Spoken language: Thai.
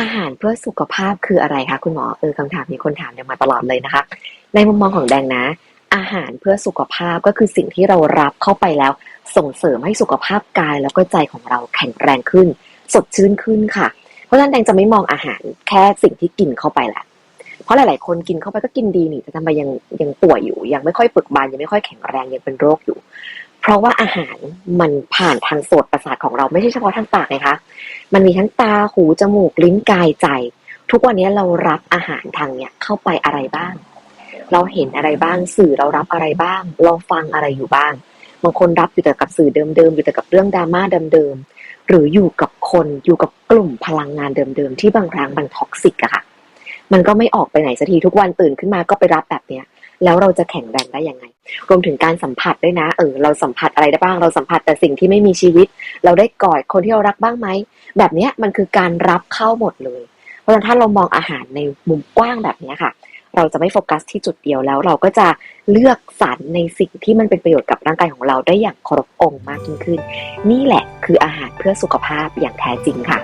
อาหารเพื่อสุขภาพคืออะไรคะคุณหมอเออคำถามนี้คนถามเนี่ยมาตลอดเลยนะคะ ในมุมมองของแดงนะ อาหารเพื่อสุขภาพก็คือสิ่งที่เรารับเข้าไปแล้ว ส่งเสริมให้สุขภาพกายแล้วก็ใจของเราแข็งแรงขึ้น สดชื่นขึ้นค่ะ เพราะฉะนั้นแดงจะไม่มองอาหารแค่สิ่งที่กินเข้าไปแหละเพราะหลาย ๆ คนกินเข้าไปก็กินดีนี่แต่ทำไมยังยังป่วยอยู่ ยังไม่ค่อยปึกบานยังไม่ค่อยแข็งแรงยังเป็นโรคอยู่ เพราะว่าอาหารมันผ่านทางโสตประสาทของเราไม่ใช่เฉพาะทางปากนะคะ มันมีทั้งตาหูจมูกลิ้นกายใจ ทุกวันนี้เรารับอาหารทางเนี้ยเข้าไปอะไรบ้าง เราเห็นอะไรบ้าง สื่อเรารับอะไรบ้าง เราฟังอะไรอยู่บ้าง บางคนรับอยู่แต่กับสื่อเดิมๆอยู่แต่กับเรื่องดราม่าเดิมๆหรืออยู่กับคนอยู่กับกลุ่มพลังงานเดิมๆที่บางครั้งมันท็อกซิกอะค่ะ มันก็ไม่ออกไปไหนสักทีทุกวันตื่นขึ้นมาก็ไปรับแบบเนี้ย แล้วเราจะแข็งแรงได้ยังไง รวมถึงการสัมผัสด้วยนะ เออ เราสัมผัสอะไรได้บ้าง เราสัมผัสแต่สิ่งที่ไม่มีชีวิต เราได้กอดคนที่เรารักบ้างไหม แบบนี้มันคือการรับเข้าหมดเลย เพราะฉะนั้นถ้าเรามองอาหารในมุมกว้างแบบนี้ค่ะ เราจะไม่โฟกัสที่จุดเดียวแล้ว เราก็จะเลือกสรรในสิ่งที่มันเป็นประโยชน์กับร่างกายของเราได้อย่างครบองค์มากยิ่งขึ้น นี่แหละคืออาหารเพื่อสุขภาพอย่างแท้จริงค่ะ